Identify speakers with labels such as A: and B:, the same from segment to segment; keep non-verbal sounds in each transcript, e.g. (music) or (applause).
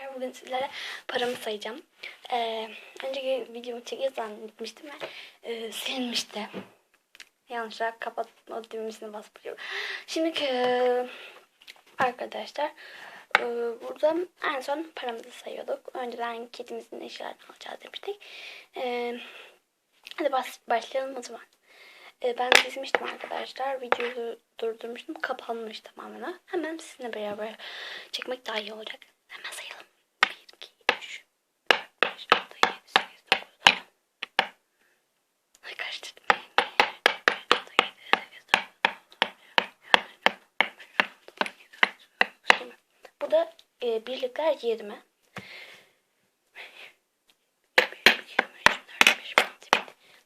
A: arkadaşlar. Bugün sizlere paramı sayacağım. Ee, önceki videomu çekiyor zannetmiştim ve e, silinmişti. Yanlışlıkla kapatma düğmesine basıp Şimdi e, arkadaşlar e, burada en son paramızı sayıyorduk. Önceden kedimizin eşyalarını alacağız demiştik. E, hadi bas, başlayalım o zaman. E, ben dizmiştim arkadaşlar. Videoyu durdurmuştum. Kapanmış tamamen. Hemen sizinle beraber çekmek daha iyi olacak. Hemen sayalım. e, birlikler 20.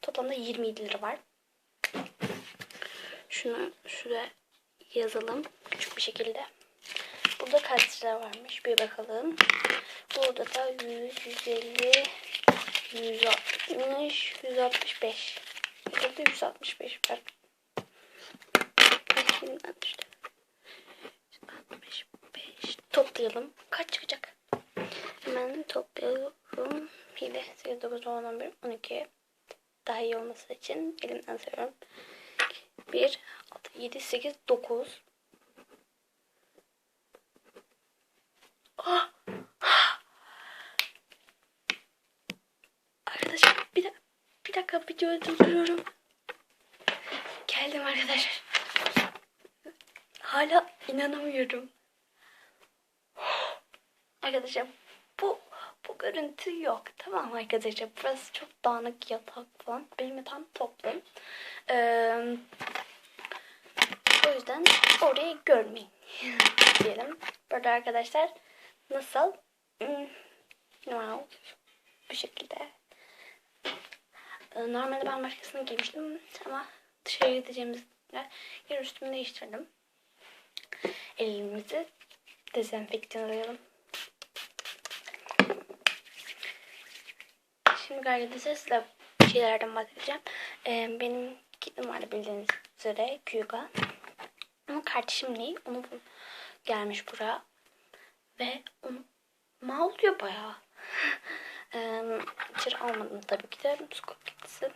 A: Toplamda 27 lira var. Şunu şuraya yazalım küçük bir şekilde. Burada kaç lira varmış bir bakalım. Burada da 100, 150, 160, 165. Burada 165 var. 160. Toplayalım. Kaç çıkacak? Hemen toplayalım. 7, 8, 9, 10, 11, 12. Daha iyi olması için elimden sayıyorum. 1, 6, 7, 8, 9. Ah! Arkadaşlar bir, dakika, bir dakika videoyu durduruyorum. Geldim arkadaşlar. Hala inanamıyorum. Arkadaşlar bu bu görüntü yok. Tamam arkadaşlar. Burası çok dağınık yatak falan. Benim yatağım toplu. Ee, o yüzden orayı görmeyin (laughs) diyelim. Burada arkadaşlar nasıl? Hmm, wow. Bu şekilde. Ee, normalde ben başkasını giymiştim ama dışarı gideceğimizde yer üstümü değiştirdim. Elimizi dezenfektanlayalım. Şimdi size bir şeylerden bahsedeceğim. Ee, benim kedim vardı bildiğiniz üzere Kyuga. Ama kardeşim değil. Onu gelmiş buraya. Ve onu mağluyor bayağı. ee, içeri almadım tabii ki de. Sokak kedisi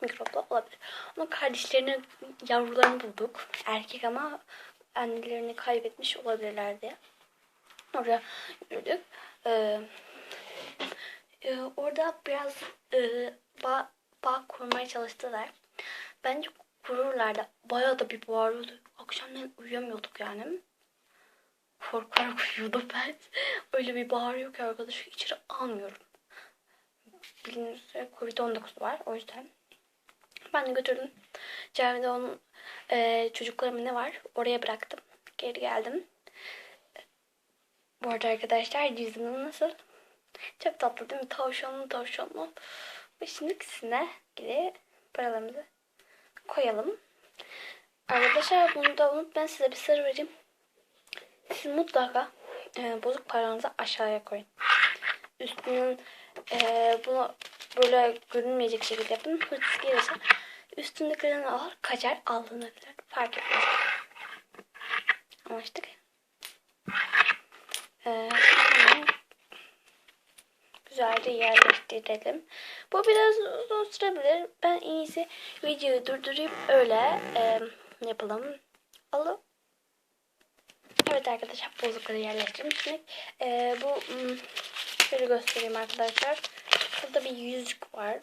A: mikropla olabilir. Onun kardeşlerini, yavrularını bulduk. Erkek ama annelerini kaybetmiş olabilirler diye. Oraya yürüdük. Ee, e, orada biraz e, bağ, bağ kurmaya çalıştılar. Bence kururlardı. Bayağı da bir bağırıyordu. Akşamleyin uyuyamıyorduk yani. Korkarak uyuyordum (laughs) ben. Öyle bir bağırıyor ki arkadaşı içeri almıyorum. Bildiğiniz üzere Covid-19 var. O yüzden. Ben de götürdüm. Cevde onun e, çocuklarımın ne var? Oraya bıraktım. Geri geldim. Bu arada arkadaşlar cüzdanım nasıl? Çok tatlı değil mi? Tavşanlı tavşanlı. Ve şimdi sizinle ilgili paralarımızı koyalım. Arkadaşlar bunu da unutmayın size bir sır vereyim. Siz mutlaka e, bozuk paranızı aşağıya koyun. Üstünün e, bunu böyle görünmeyecek şekilde yapın. Hırsız gelirse üstündekilerini alır kaçar aldığını bilir. Fark etmez. Anlaştık. Ee, güzelce yerleştirelim. Bu biraz uzun sürebilir. Ben en iyisi videoyu durdurup öyle e, yapalım. Alıp Evet arkadaşlar bozukları yerleştirdim. Şimdi e, bu hmm, şöyle göstereyim arkadaşlar. Burada bir yüzük var.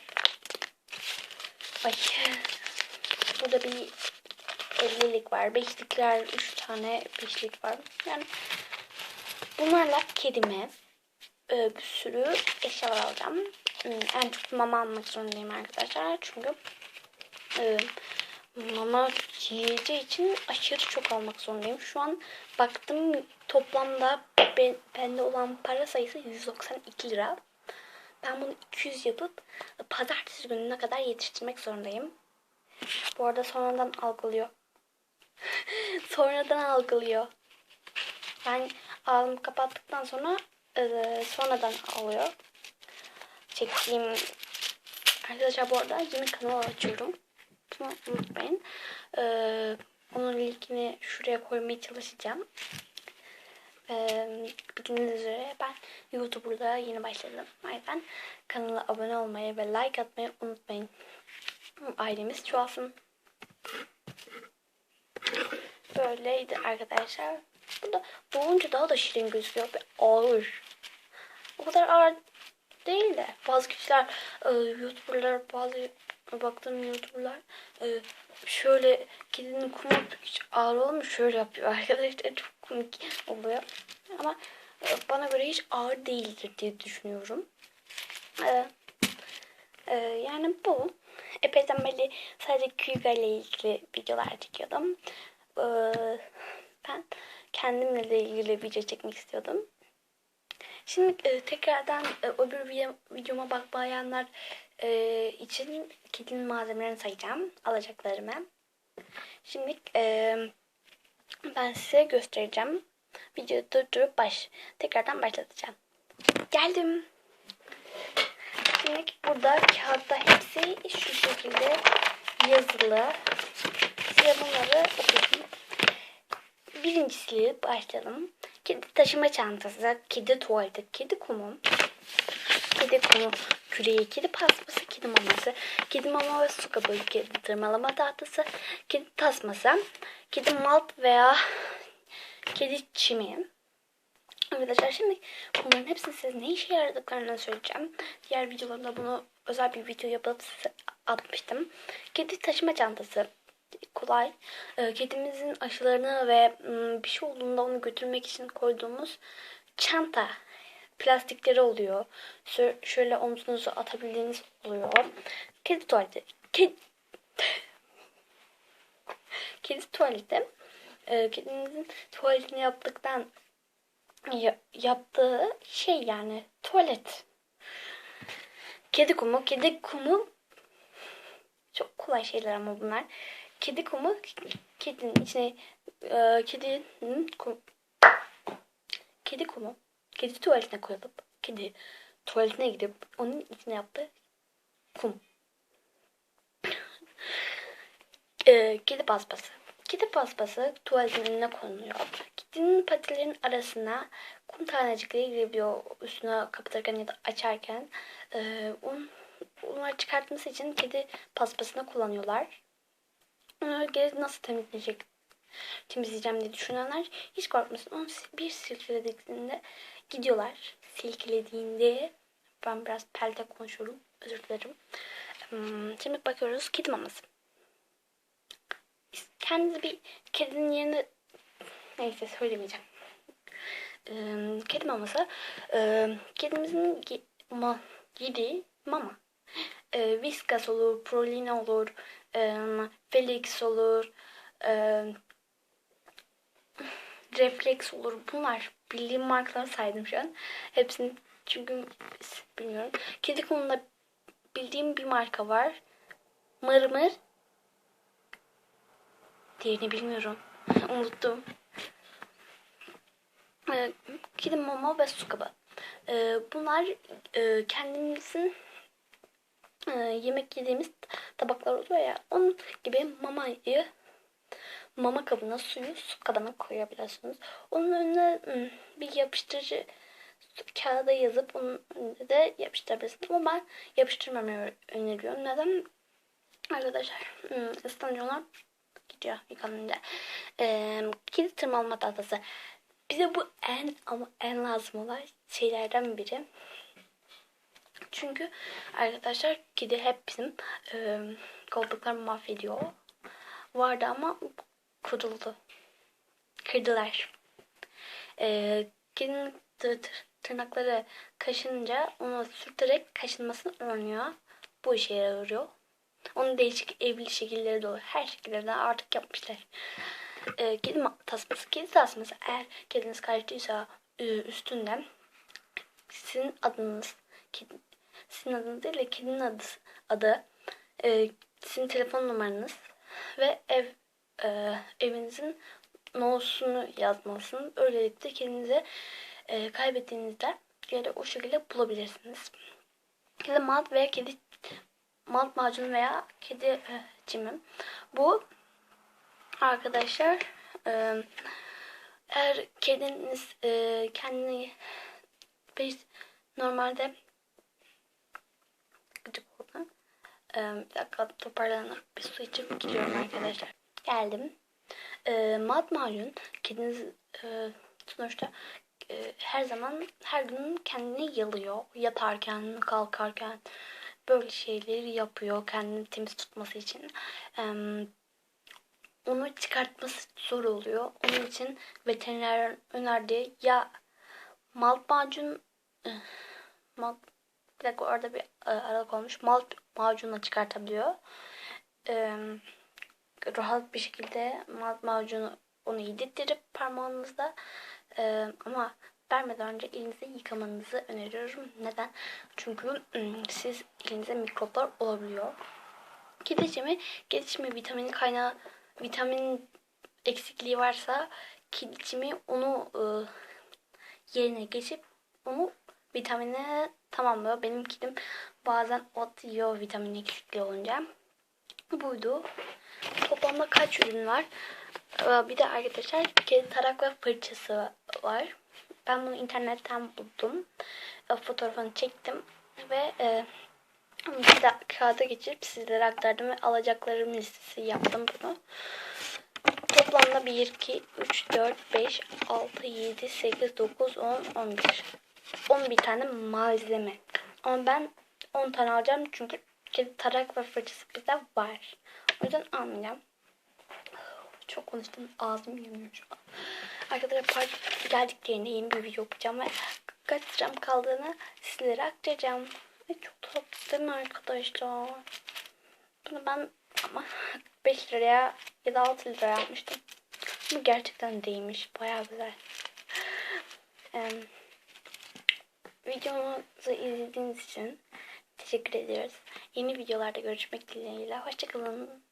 A: Ay. Burada bir 50'lik var. Beşlikler 3 tane beşlik var. Yani bunlarla kedime e, bir sürü eşyalar alacağım. Hmm, En çok mama almak zorundayım arkadaşlar. Çünkü e, mama yiyeceği için aşırı çok almak zorundayım. Şu an baktım toplamda ben, bende olan para sayısı 192 lira. Ben bunu 200 yapıp pazartesi gününe kadar yetiştirmek zorundayım. Bu arada sonradan algılıyor. (laughs) sonradan algılıyor. Ben ağzımı kapattıktan sonra e, sonradan alıyor. Çektiğim arkadaşlar bu arada yeni kanal açıyorum. Bunu unutmayın. Ee, onun linkini şuraya koymaya çalışacağım. Ee, bildiğiniz üzere ben YouTuber'da yeni başladım. O kanala abone olmayı ve like atmayı unutmayın. Ailemiz çoğalsın. Böyleydi arkadaşlar. Bu da boğunca daha da şirin gözüküyor ve ağır. O kadar ağır değil de bazı kişiler e, YouTuber'lar bazı baktığım YouTuber'lar e, şöyle kedinin kumu hiç ağır olmuş şöyle yapıyor (laughs) arkadaşlar çok komik oluyor. Ama e, bana göre hiç ağır değildir diye düşünüyorum. E, e, yani bu. Epeyden beri sadece Kyuga ile ilgili videolar çekiyordum. E, kendimle de ilgili video çekmek istiyordum. Şimdi e, tekrardan e, öbür video, videoma bakmayanlar e, için kedinin malzemelerini sayacağım. Alacaklarımı. Şimdi e, ben size göstereceğim. Videoyu durdurup baş, tekrardan başlatacağım. Geldim. Şimdi burada kağıtta hepsi şu şekilde yazılı. Birincisiyle başlayalım. Kedi taşıma çantası, kedi tuvaleti, kedi kumu, kedi kumu küreği, kedi paspası, kedi maması, kedi mama ve su kabı, kedi tırmalama tahtası, kedi tasması, kedi malt veya kedi çimi. Arkadaşlar şimdi bunların hepsini size ne işe yaradıklarını söyleyeceğim. Diğer videolarımda bunu özel bir video yapıp size atmıştım. Kedi taşıma çantası kolay. Ee, kedimizin aşılarını ve bir şey olduğunda onu götürmek için koyduğumuz çanta plastikleri oluyor. Şöyle omzunuzu atabildiğiniz oluyor. Kedi tuvaleti. Kedi, kedi tuvaleti. Ee, kedinizin tuvaletini yaptıktan yaptığı şey yani tuvalet. Kedi kumu. Kedi kumu çok kolay şeyler ama bunlar. Kedi kumu kedinin içine e, kedinin kum, kedi kumu kedi tuvaletine koyulup kedi tuvaletine gidip onun içine yaptığı kum. e, kedi paspası. Kedi paspası tuvaletin önüne konuluyor. Kedinin patilerin arasına kum tanecikleri girebiliyor. Üstüne kapatırken ya da açarken. E, un, onları çıkartması için kedi paspasını kullanıyorlar. Nasıl temizleyecek temizleyeceğim diye düşünenler hiç korkmasın. Onu bir silkelediğinde gidiyorlar. Silkelediğinde ben biraz pelde konuşuyorum. Özür dilerim. Hmm, şimdi bakıyoruz kedi maması. Kendinize bir kedinin yerine neyse söylemeyeceğim. Kedi maması kedimizin yediği mama. E, viskas olur, prolina olur, e, Felix olur, e, Reflex olur. Bunlar bildiğim markaları saydım şu an. Hepsini çünkü bilmiyorum. Kedi konusunda bildiğim bir marka var. Mırmır. Diğerini bilmiyorum. (laughs) Unuttum. E, kedi mama ve su kabı. E, bunlar e, kendimizin e, yemek yediğimiz tabaklar oluyor ya. Onun gibi mamayı mama kabına suyu su kabına koyabilirsiniz. Onun önüne ıı, bir yapıştırıcı kağıda yazıp önüne de yapıştırabilirsiniz. Ama ben yapıştırmamayı öneriyorum. Neden? Arkadaşlar ıslanıyorlar gidiyor yıkanınca. Ee, kedi tırmalama tahtası. Bize bu en ama en lazım olan şeylerden biri. Çünkü arkadaşlar kedi hep bizim e, koltuklarımı mahvediyor. Vardı ama kuruldu. Kırdılar. E, kedinin tırnakları kaşınınca onu sürterek kaşınmasını önlüyor. Bu işe yarıyor. Onun değişik evli şekilleri de oluyor. Her şekillerden artık yapmışlar. E, kedi tasması. Kedi tasması eğer kediniz kaçtıysa e, üstünden sizin adınız kedi, sizin adınız değil de kedinin adı, adı e, sizin telefon numaranız ve ev e, evinizin nosunu yazmalısınız. Öylelikle kendinize e, kaybettiğinizde geri o şekilde bulabilirsiniz. Kedi malt veya kedi malt macunu veya kedi e, cimim. Bu arkadaşlar e, eğer kediniz e, kendini normalde E, bir dakika toparlanıp bir su içip gidiyorum arkadaşlar. Geldim. E, mat macun kediniz e, sonuçta e, her zaman her gün kendini yalıyor. Yatarken, kalkarken böyle şeyleri yapıyor kendini temiz tutması için. E, onu çıkartması zor oluyor. Onun için veteriner önerdiği ya malt macun eh, malt bir dakika orada bir e, aralık olmuş. Malt macunla çıkartabiliyor. E, rahat bir şekilde malt macunu onu yedirttirip parmağınızda e, ama vermeden önce elinizi yıkamanızı öneriyorum. Neden? Çünkü siz elinize mikroplar olabiliyor. Kedicimi, kedicimi vitamini kaynağı vitamin eksikliği varsa kedicimi onu e, yerine geçip onu vitamine tamamlıyor. Benim kedim bazen ot yiyor vitamin eksikliği olunca. Buydu. Toplamda kaç ürün var? Ee, Bir de arkadaşlar kedi tarak ve fırçası var. Ben bunu internetten buldum. Ee, Fotoğrafını çektim ve e, bir de kağıda geçirip sizlere aktardım ve alacaklarım listesi yaptım bunu. Toplamda 1, 2, 3, 4, 5, 6, 7, 8, 9, 10, 11. 11 tane malzeme. Ama ben 10 tane alacağım çünkü tarak ve fırçası bizde var. O yüzden almayacağım. Çok konuştum. Ağzım yanıyor şu an. Arkadaşlar park geldiklerinde yeni bir video yapacağım ve kaç liram kaldığını sizlere aktaracağım. Ve çok tatlı değil mi arkadaşlar? Bunu ben ama 5 liraya ya da 6 liraya yapmıştım. Bu gerçekten değmiş. Baya güzel. Ee, videomuzu izlediğiniz için teşekkür ediyoruz. Yeni videolarda görüşmek dileğiyle. Hoşçakalın.